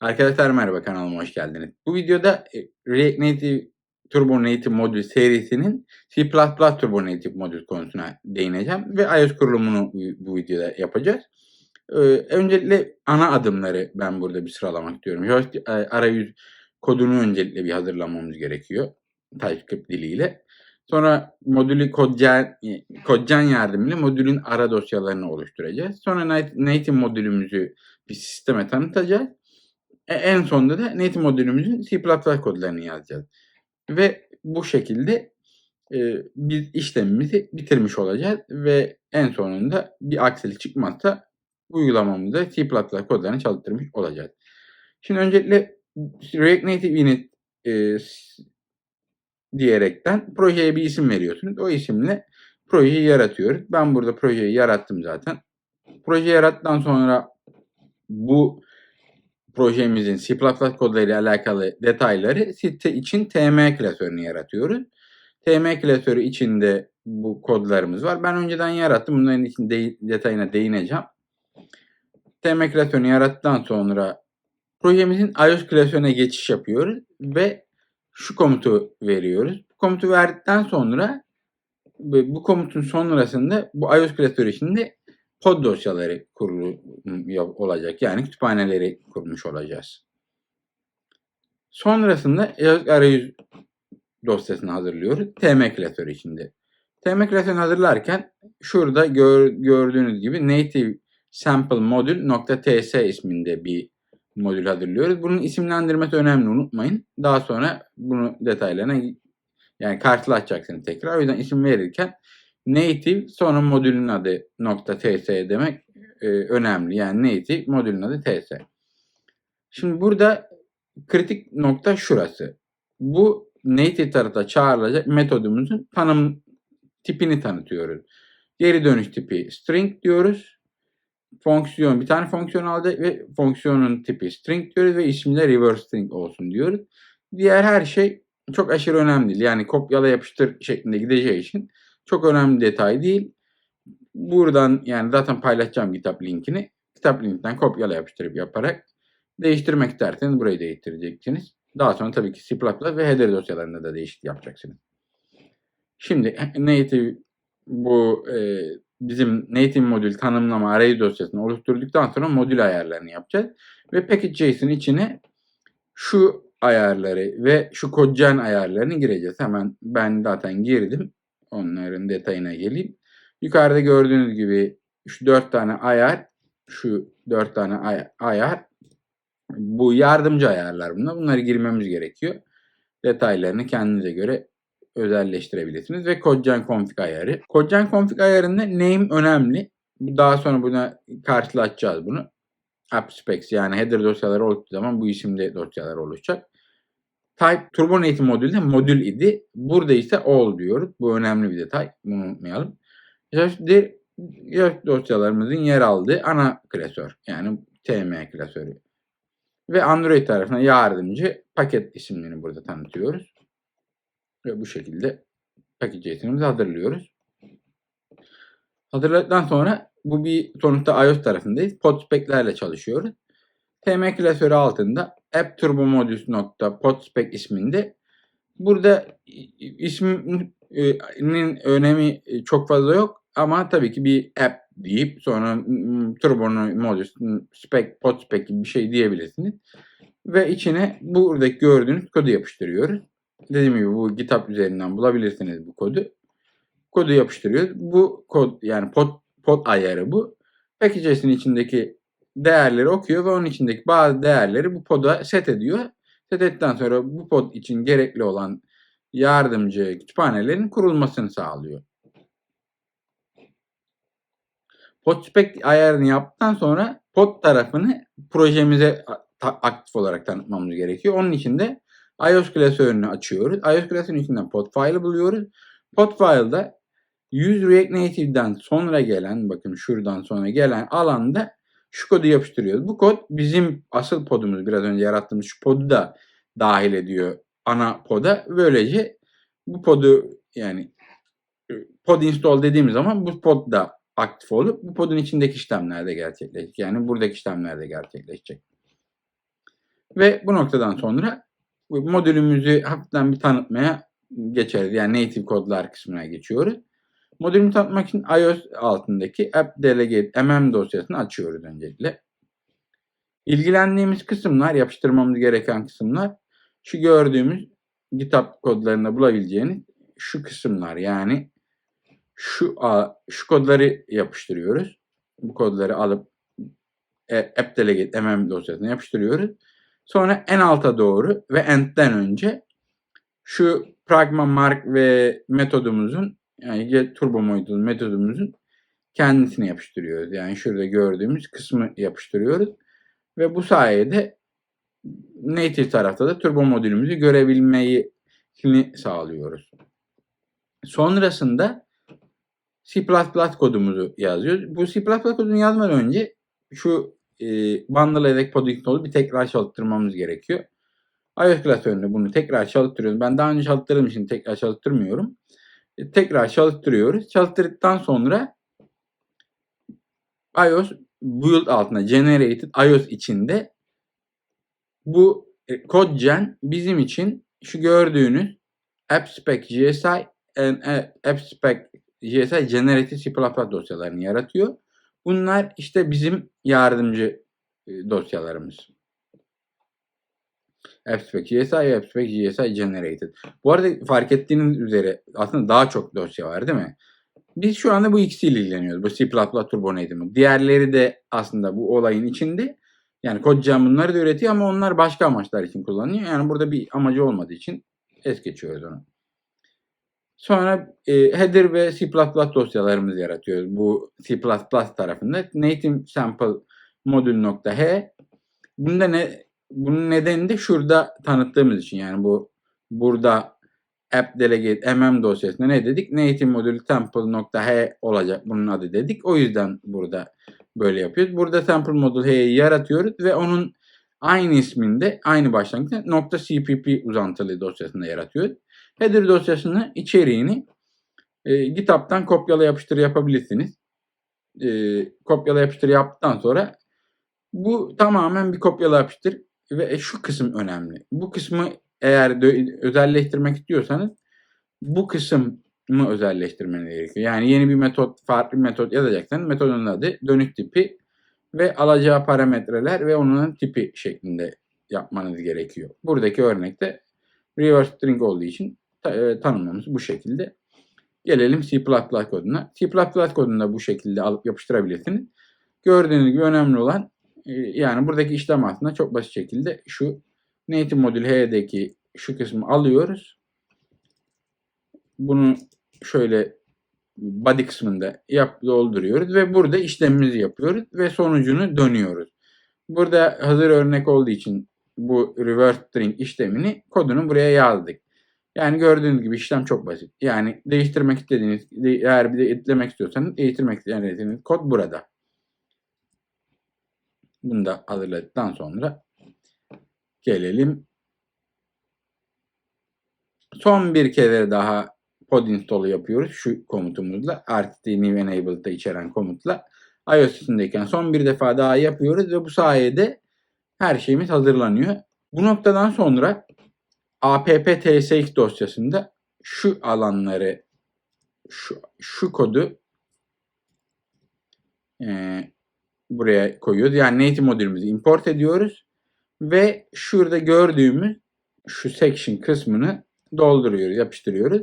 Arkadaşlar merhaba kanalıma hoş geldiniz. Bu videoda e, React Native Turbo Native modül serisinin C++ Turbo Native modül konusuna değineceğim ve iOS kurulumunu bu, videoda yapacağız. Ee, öncelikle ana adımları ben burada bir sıralamak istiyorum. JavaScript e, arayüz kodunu öncelikle bir hazırlamamız gerekiyor TypeScript diliyle. Sonra modülü Codegen, Codegen yardımıyla modülün ara dosyalarını oluşturacağız. Sonra Native modülümüzü bir sisteme tanıtacağız. E, en sonunda da Native modülümüzün C++ kodlarını yazacağız. Ve bu şekilde e, biz işlemimizi bitirmiş olacağız ve en sonunda bir aksilik çıkmazsa uygulamamızda C++ kodlarını çalıştırmış olacağız. Şimdi öncelikle React Native Init e, diyerekten projeye bir isim veriyorsunuz. O isimle projeyi yaratıyoruz. Ben burada projeyi yarattım zaten. Proje yarattıktan sonra bu projemizin C++ kodlarıyla alakalı detayları site için TM klasörünü yaratıyoruz. TM klasörü içinde bu kodlarımız var. Ben önceden yarattım. Bunların için de, detayına değineceğim. TM klasörünü yarattıktan sonra projemizin iOS klasörüne geçiş yapıyoruz ve şu komutu veriyoruz. Bu komutu verdikten sonra bu komutun sonrasında bu iOS klasörü içinde pod dosyaları kurulu olacak. Yani kütüphaneleri kurmuş olacağız. Sonrasında arayüz dosyasını hazırlıyoruz. TM klasörü içinde. TM klasörünü hazırlarken şurada gör, gördüğünüz gibi native sample modül.ts isminde bir modül hazırlıyoruz. Bunun isimlendirmesi önemli unutmayın. Daha sonra bunu detaylarına yani karşılaşacaksınız tekrar. O yüzden isim verirken native sonra modülün adı .ts demek e, önemli. Yani native modülün adı ts. Şimdi burada kritik nokta şurası. Bu native tarafta çağrılacak metodumuzun tanım tipini tanıtıyoruz. Geri dönüş tipi string diyoruz. Fonksiyon bir tane fonksiyon alacak ve fonksiyonun tipi string diyoruz ve ismi de reverse string olsun diyoruz. Diğer her şey çok aşırı önemli değil. Yani kopyala yapıştır şeklinde gideceği için çok önemli detay değil. Buradan yani zaten paylaşacağım kitap linkini. Kitap linkinden kopyala yapıştırıp yaparak değiştirmek isterseniz burayı değiştireceksiniz. Daha sonra tabii ki C++ ve header dosyalarında da değişiklik yapacaksınız. Şimdi native bu e, bizim native modül tanımlama arayüz dosyasını oluşturduktan sonra modül ayarlarını yapacağız. Ve package.json içine şu ayarları ve şu CodeGen ayarlarını gireceğiz. Hemen ben zaten girdim. Onların detayına geleyim. Yukarıda gördüğünüz gibi şu dört tane ayar, şu dört tane ay ayar, bu yardımcı ayarlar bunlar. Bunları girmemiz gerekiyor. Detaylarını kendinize göre özelleştirebilirsiniz. Ve CodeGen config ayarı. CodeGen config ayarında name önemli. Daha sonra buna karşılaşacağız bunu. App specs yani header dosyaları oluştuğu zaman bu isimde dosyalar oluşacak. Type Turbo Native modülde modül idi. Burada ise all diyoruz. Bu önemli bir detay. Bunu unutmayalım. Şimdi dosyalarımızın yer aldığı ana klasör. Yani TM klasörü. Ve Android tarafına yardımcı paket isimlerini burada tanıtıyoruz. Ve bu şekilde paket JSON'ımızı hazırlıyoruz. Hazırladıktan sonra bu bir sonuçta iOS tarafındayız. Pod spec'lerle çalışıyoruz. TM klasörü altında appturbomodus.podspec isminde burada isminin önemi çok fazla yok ama tabii ki bir app deyip sonra turbomodus spec podspec gibi bir şey diyebilirsiniz. Ve içine buradaki gördüğünüz kodu yapıştırıyoruz. Dediğim gibi bu GitHub üzerinden bulabilirsiniz bu kodu. Kodu yapıştırıyoruz. Bu kod yani pod, pod ayarı bu. Package'sin içindeki değerleri okuyor ve onun içindeki bazı değerleri bu poda set ediyor. Set ettikten sonra bu pod için gerekli olan yardımcı kütüphanelerin kurulmasını sağlıyor. Pod spec ayarını yaptıktan sonra pod tarafını projemize aktif olarak tanıtmamız gerekiyor. Onun için de iOS klasörünü açıyoruz. iOS klasörünün içinden pod file'ı buluyoruz. Pod file'da 100 React Native'den sonra gelen, bakın şuradan sonra gelen alanda şu kodu yapıştırıyoruz. Bu kod bizim asıl podumuz biraz önce yarattığımız şu podu da dahil ediyor ana poda. Böylece bu podu yani e, pod install dediğimiz zaman bu pod da aktif olup bu podun içindeki işlemler de gerçekleşecek. Yani buradaki işlemler de gerçekleşecek. Ve bu noktadan sonra modülümüzü hafiften bir tanıtmaya geçeriz. Yani native kodlar kısmına geçiyoruz. Modülümü tanıtmak için iOS altındaki app delegate mm dosyasını açıyoruz öncelikle. İlgilendiğimiz kısımlar, yapıştırmamız gereken kısımlar şu gördüğümüz GitHub kodlarında bulabileceğiniz şu kısımlar. Yani şu şu kodları yapıştırıyoruz. Bu kodları alıp e, app delegate mm dosyasına yapıştırıyoruz. Sonra en alta doğru ve end'den önce şu pragma mark ve metodumuzun yani turbo modül metodumuzun kendisini yapıştırıyoruz. Yani şurada gördüğümüz kısmı yapıştırıyoruz. Ve bu sayede native tarafta da turbo modülümüzü görebilmeyi sağlıyoruz. Sonrasında C++ kodumuzu yazıyoruz. Bu C++ kodunu yazmadan önce şu e, bundle edek podding bir tekrar çalıştırmamız gerekiyor. iOS klasöründe bunu tekrar çalıştırıyoruz. Ben daha önce çalıştırdığım için tekrar çalıştırmıyorum. E, tekrar çalıştırıyoruz. Çalıştırdıktan sonra iOS build altına generated iOS içinde bu e, CodeGen bizim için şu gördüğünüz AppSpec GSI and e, AppSpec GSI Generated C++ dosyalarını yaratıyor. Bunlar işte bizim yardımcı e, dosyalarımız. AppSpec GSI, AppSpec GSI Generated. Bu arada fark ettiğiniz üzere aslında daha çok dosya var değil mi? Biz şu anda bu ikisiyle ilgileniyoruz. Bu C++ Turbo Native'ın. Diğerleri de aslında bu olayın içinde. Yani CodeGen bunları da üretiyor ama onlar başka amaçlar için kullanılıyor. Yani burada bir amacı olmadığı için es geçiyoruz onu. Sonra e, header ve C++ dosyalarımızı yaratıyoruz. Bu C++ tarafında native sample modül.h Bunda ne bunun nedeni de şurada tanıttığımız için yani bu burada app delegate mm dosyasında ne dedik? Native modül sample.h olacak bunun adı dedik. O yüzden burada böyle yapıyoruz. Burada sample modül h'yi yaratıyoruz ve onun aynı isminde aynı başlangıçta .cpp uzantılı dosyasında yaratıyoruz. Header dosyasının içeriğini e, GitHub'dan kopyala yapıştır yapabilirsiniz. E, kopyala yapıştır yaptıktan sonra bu tamamen bir kopyala yapıştır ve şu kısım önemli. Bu kısmı eğer özelleştirmek istiyorsanız bu kısım mı özelleştirmeniz gerekiyor. Yani yeni bir metot, farklı bir metot yazacaksanız metodun adı, dönük tipi ve alacağı parametreler ve onun tipi şeklinde yapmanız gerekiyor. Buradaki örnekte reverse string olduğu için e, tanımlamamız bu şekilde. Gelelim C++ koduna. C++ kodunu da bu şekilde alıp yapıştırabilirsiniz. Gördüğünüz gibi önemli olan e, yani buradaki işlem aslında çok basit şekilde şu native modül H'deki şu kısmı alıyoruz. Bunu şöyle body kısmında yap dolduruyoruz ve burada işlemimizi yapıyoruz ve sonucunu dönüyoruz. Burada hazır örnek olduğu için bu reverse string işlemini kodunu buraya yazdık. Yani gördüğünüz gibi işlem çok basit. Yani değiştirmek istediğiniz, eğer bir de eklemek istiyorsanız değiştirmek istediğiniz kod burada. Bunu da hazırladıktan sonra gelelim. Son bir kere daha pod install'u yapıyoruz şu komutumuzla. rtt new enabled'da içeren komutla. iOS üstündeyken son bir defa daha yapıyoruz ve bu sayede her şeyimiz hazırlanıyor. Bu noktadan sonra app tsx dosyasında şu alanları şu, şu kodu buraya koyuyoruz. Yani native modülümüzü import ediyoruz ve şurada gördüğümüz şu section kısmını dolduruyoruz, yapıştırıyoruz.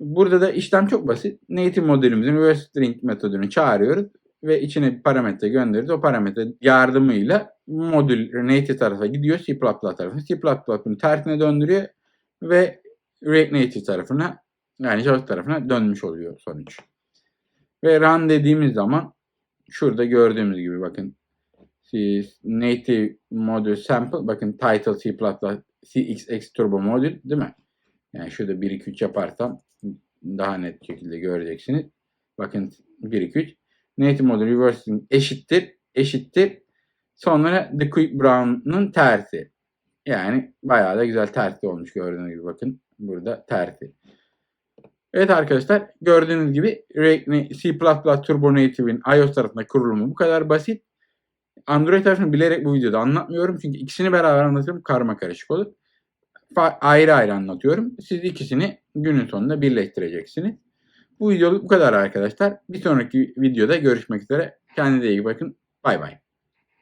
Burada da işlem çok basit. Native modülümüzün reverse string metodunu çağırıyoruz ve içine bir parametre gönderiyoruz. O parametre yardımıyla modül native tarafa gidiyor. C++ tarafına. C++ bunu tersine döndürüyor ve React Native tarafına yani Java tarafına dönmüş oluyor sonuç. Ve run dediğimiz zaman şurada gördüğümüz gibi bakın native modül sample bakın title C++ CXX turbo modül değil mi? Yani şurada 1 2 3 yaparsam daha net şekilde göreceksiniz. Bakın 1 2 3 native modül reversing eşittir eşittir sonra the quick brown'un tersi. Yani bayağı da güzel tersi olmuş gördüğünüz gibi bakın burada tersi. Evet arkadaşlar gördüğünüz gibi C++ Turbo Native'in iOS tarafında kurulumu bu kadar basit. Android tarafını bilerek bu videoda anlatmıyorum. Çünkü ikisini beraber anlatırım karma karışık olur. Ayrı ayrı anlatıyorum. Siz ikisini günün sonunda birleştireceksiniz. Bu videoluk bu kadar arkadaşlar. Bir sonraki videoda görüşmek üzere. Kendinize iyi bakın. Bay bay.